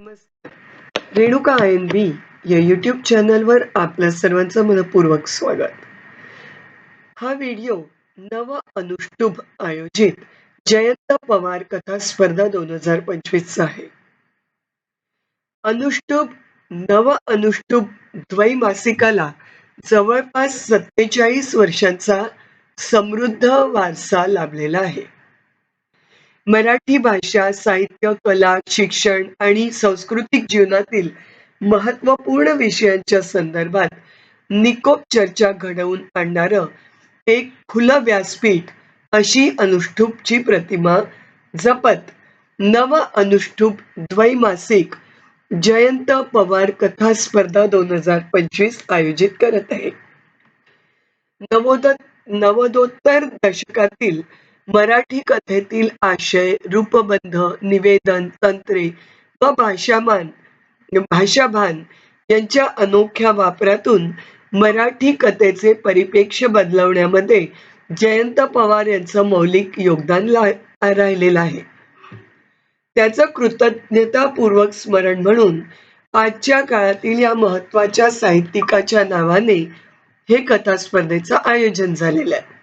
नमस्कार. Renuka I N बी या YouTube चॅनलवर आपल्या सर्वांचं मनपूर्वक स्वागत. हा व्हिडिओ नव अनुष्टुभ आयोजित जयंत पवार कथा स्पर्धा दोन हजार पंचवीसचा आहे. अनुष्टुभ नव अनुष्टुभ द्वैमासिकाला जवळपास सत्तेचाळीस वर्षांचा समृद्ध वारसा लाभलेला आहे. मराठी भाषा साहित्य कला शिक्षण आणि सांस्कृतिक जीवनातील महत्त्वपूर्ण विषयांच्या संदर्भात निकोप चर्चा घडवून आणणारं एक खुलं व्यासपीठ अशी अनुष्ठुपची प्रतिमा जपत नव अनुष्ठुप द्वैमासिक जयंत पवार कथा स्पर्धा दोन हजार पंचवीस आयोजित करत आहे. नवोदत नवदोत्तर दशकातील मराठी कथेतील आशय रूपबंध निवेदन तंत्रे व भाषामान भाषाभान यांच्या अनोख्या वापरातून मराठी कथेचे परिपेक्ष बदलवण्यामध्ये जयंत पवार यांचं मौलिक योगदान राहिलेलं आहे. त्याचं कृतज्ञतापूर्वक स्मरण म्हणून आजच्या काळातील या महत्त्वाच्या साहित्यिकाच्या नावाने हे कथा स्पर्धेचं आयोजन झालेलं आहे.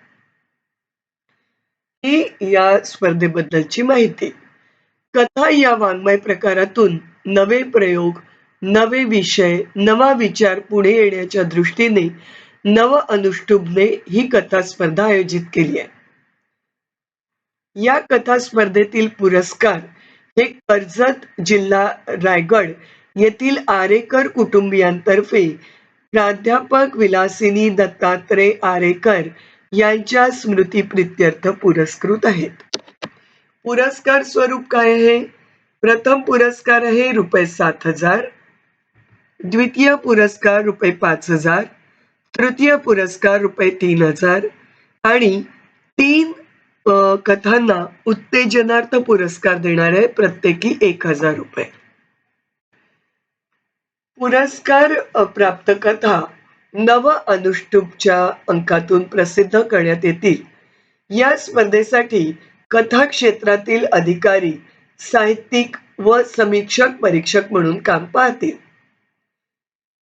या स्पर्धेबद्दलची माहिती. कथा या वाङ्मय प्रकारातून नवे प्रयोग नवे विषय नवा विचार पुढे येण्याच्या दृष्टीने नव अनुष्टुभने ही कथा स्पर्धा आयोजित केली आहे. या कथा स्पर्धेतील पुरस्कार हे कर्जत जिल्हा रायगड येथील आरेकर कुटुंबियांतर्फे प्राध्यापक विलासिनी दत्तात्रय आरेकर यांच्या स्मृतीप्रित्यर्थ पुरस्कृत आहेत. पुरस्कार स्वरूप काय आहे? प्रथम पुरस्कार आहे रुपये सात हजार द्वितीय पुरस्कार रुपये पाच हजार तृतीय पुरस्कार रुपये तीन हजार आणि तीन कथांना उत्तेजनार्थ पुरस्कार देणार आहे प्रत्येकी एक हजार रुपये. पुरस्कार प्राप्त कथा नव अनुष्टुपच्या अंकातून प्रसिद्ध करण्यात येतील. या स्पर्धेसाठी कथा क्षेत्रातील अधिकारी साहित्यिक व समीक्षक परीक्षक म्हणून काम पाहतील.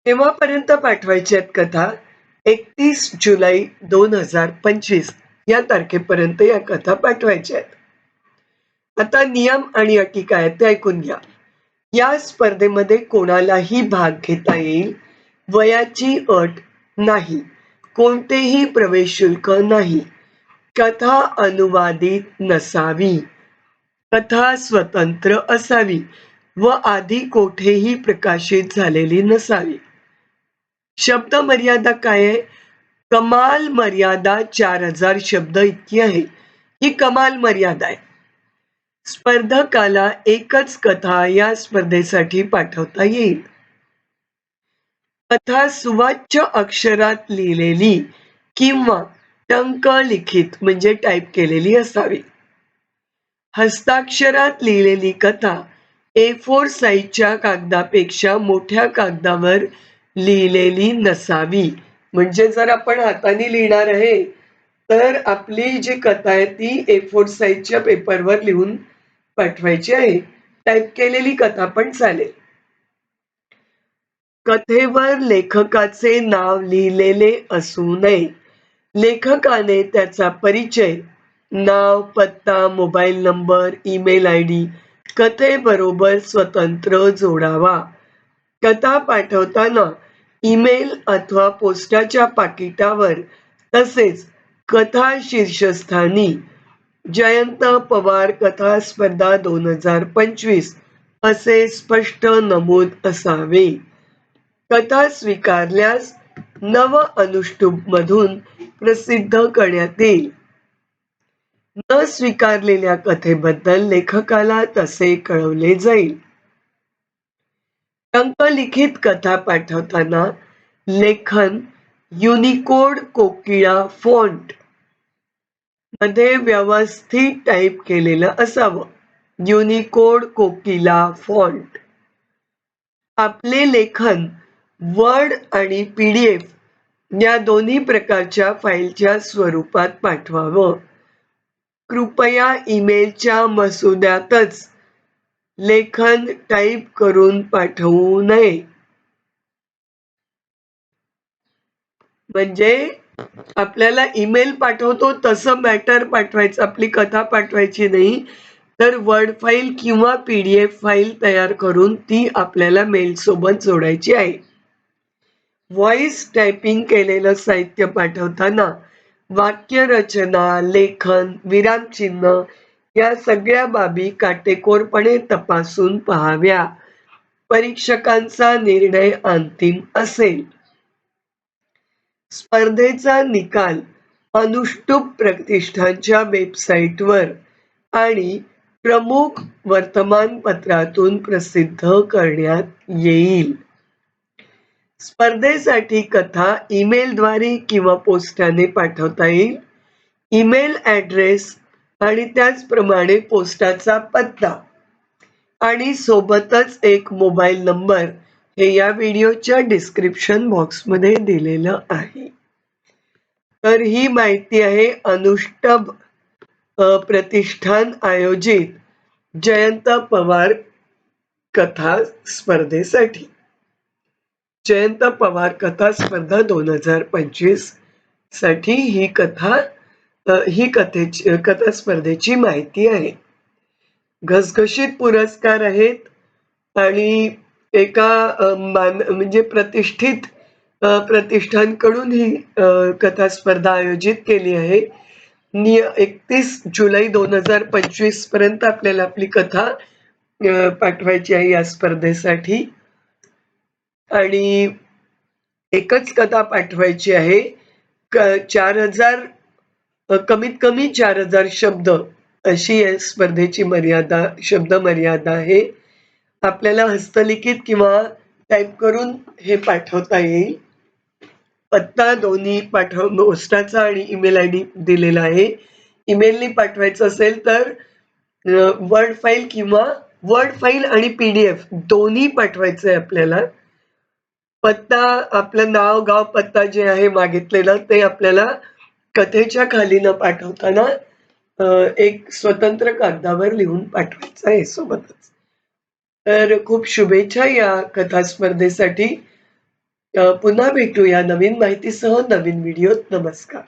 तेव्हापर्यंत पाठवायच्या आहेत कथा एकतीस जुलै दोन हजार पंचवीस या तारखेपर्यंत या कथा पाठवायच्या आहेत. आता नियम आणि अटी काय ते ऐकून घ्या. या स्पर्धेमध्ये कोणालाही भाग घेता येईल वयाची अट नाही. कोणतेही प्रवेश शुल्क नाही. कथा अनुवादित नसावी. कथा स्वतंत्र असावी व आधी कोठेही प्रकाशित झालेली नसावी. शब्द मर्यादा काय आहे? कमाल मर्यादा चार हजार शब्द इतकी आहे. ही कमाल मर्यादा आहे. स्पर्धकाला एकच कथा या स्पर्धेसाठी पाठवता येईल. कथा सुवाच्य अक्षरात लिहिलेली किंवा टंक लिखित म्हणजे टाईप केलेली असावी. हस्ताक्षरात लिहिलेली कथा ए फोर साईजच्या कागदापेक्षा मोठ्या कागदावर लिहिलेली नसावी. म्हणजे जर आपण हाताने लिहिणार आहे तर आपली जी कथा आहे ती ए फोर साईजच्या पेपरवर लिहून पाठवायची आहे. टाईप केलेली कथा पण चालेल. कथेवर लेखकाचे नाव लिहिलेले असू नये. लेखकाने त्याचा परिचय नाव पत्ता mobile number email I D कथेबरोबर स्वतंत्र जोडावा. कथा पाठवताना ईमेल अथवा पोस्टाच्या पाकिटावर तसेच कथा शीर्षस्थानी जयंत पवार कथा स्पर्धा दोन हजार पंचवीस असे स्पष्ट नमूद असावे. कथा स्वीकारल्यास नव अनुष्टुप मधून प्रसिद्ध करण्यात येईल. न स्वीकारलेल्या कथेबद्दल लेखकाला तसे कळवले जाईल. टंकलिखित कथा पाठवताना लेखन युनिकोड कोकिळा फॉन्टमध्ये व्यवस्थित टाईप केलेलं असावं. Unicode Kokila font. आपले लेखन वर्ड आणि पी डी एफ या दोन्ही प्रकारच्या फाईलच्या स्वरूपात पाठवावं. कृपया ईमेलच्या मसुद्यातच लेखन टाईप करून पाठवू नये. म्हणजे आपल्याला ईमेल पाठवतो तसं मॅटर पाठवायचं आपली कथा पाठवायची नाही तर वर्ड फाईल किंवा पी डी एफ फाईल तयार करून ती आपल्याला मेल सोबत जोडायची आहे. व्हॉइस टायपिंग केलेलं साहित्य पाठवताना वाक्यरचना लेखन विरामचिन्ह या सगळ्या बाबी काटेकोरपणे तपासून पहाव्या. परीक्षकांचा निर्णय अंतिम असेल. स्पर्धेचा निकाल अनुष्टुप प्रतिष्ठानच्या वेबसाईटवर आणि प्रमुख वर्तमानपत्रातून प्रसिद्ध करण्यात येईल. स्पर्धेसाठी कथा ईमेलद्वारे किंवा पोस्टाने पाठवता येईल. ईमेल ॲड्रेस आणि त्याचप्रमाणे पोस्टाचा पत्ता. आणि सोबतच एक मोबाईल नंबर हे या व्हिडिओच्या डिस्क्रिप्शन बॉक्समध्ये दिलेलं आहे. तर ही माहिती आहे अनुष्टभ प्रतिष्ठान आयोजित जयंत पवार कथा स्पर्धेसाठी. जयंत पवार कथा स्पर्धा दोन हजार पंचवीससाठी ही कथा ही कथेची कथा स्पर्धेची माहिती आहे. घसघशीत पुरस्कार आहेत आणि एका मान म्हणजे प्रतिष्ठित प्रतिष्ठानकडून ही कथा स्पर्धा आयोजित केली आहे. नि एकतीस जुलै दोन हजार पंचवीसपर्यंत आपल्याला आपली कथा पाठवायची आहे या स्पर्धेसाठी. आणि एकच कथा पाठवायची आहे. क चार हजार कमीत कमी चार हजार शब्द अशी या स्पर्धेची मर्यादा शब्द मर्यादा आहे. आपल्याला हस्तलिखित किंवा टाईप करून हे पाठवता येईल. पत्ता दोन्ही पाठव पोस्टाचा आणि ईमेल आय डी दिलेला आहे. ईमेलने पाठवायचं असेल तर वर्ड फाईल किंवा वर्ड फाईल आणि पी डी एफ दोन्ही पाठवायचं आहे आपल्याला. पत्ता आपलं नाव गाव पत्ता जे आहे मागितलेला ते आपल्याला कथेच्या खाली न पाठवताना एक स्वतंत्र कागदावर लिहून पाठवायचं आहे सोबतच. तर खूप शुभेच्छा या कथा स्पर्धेसाठी पुन्हा भेटूया नवीन माहितीसह नवीन व्हिडिओत. नमस्कार.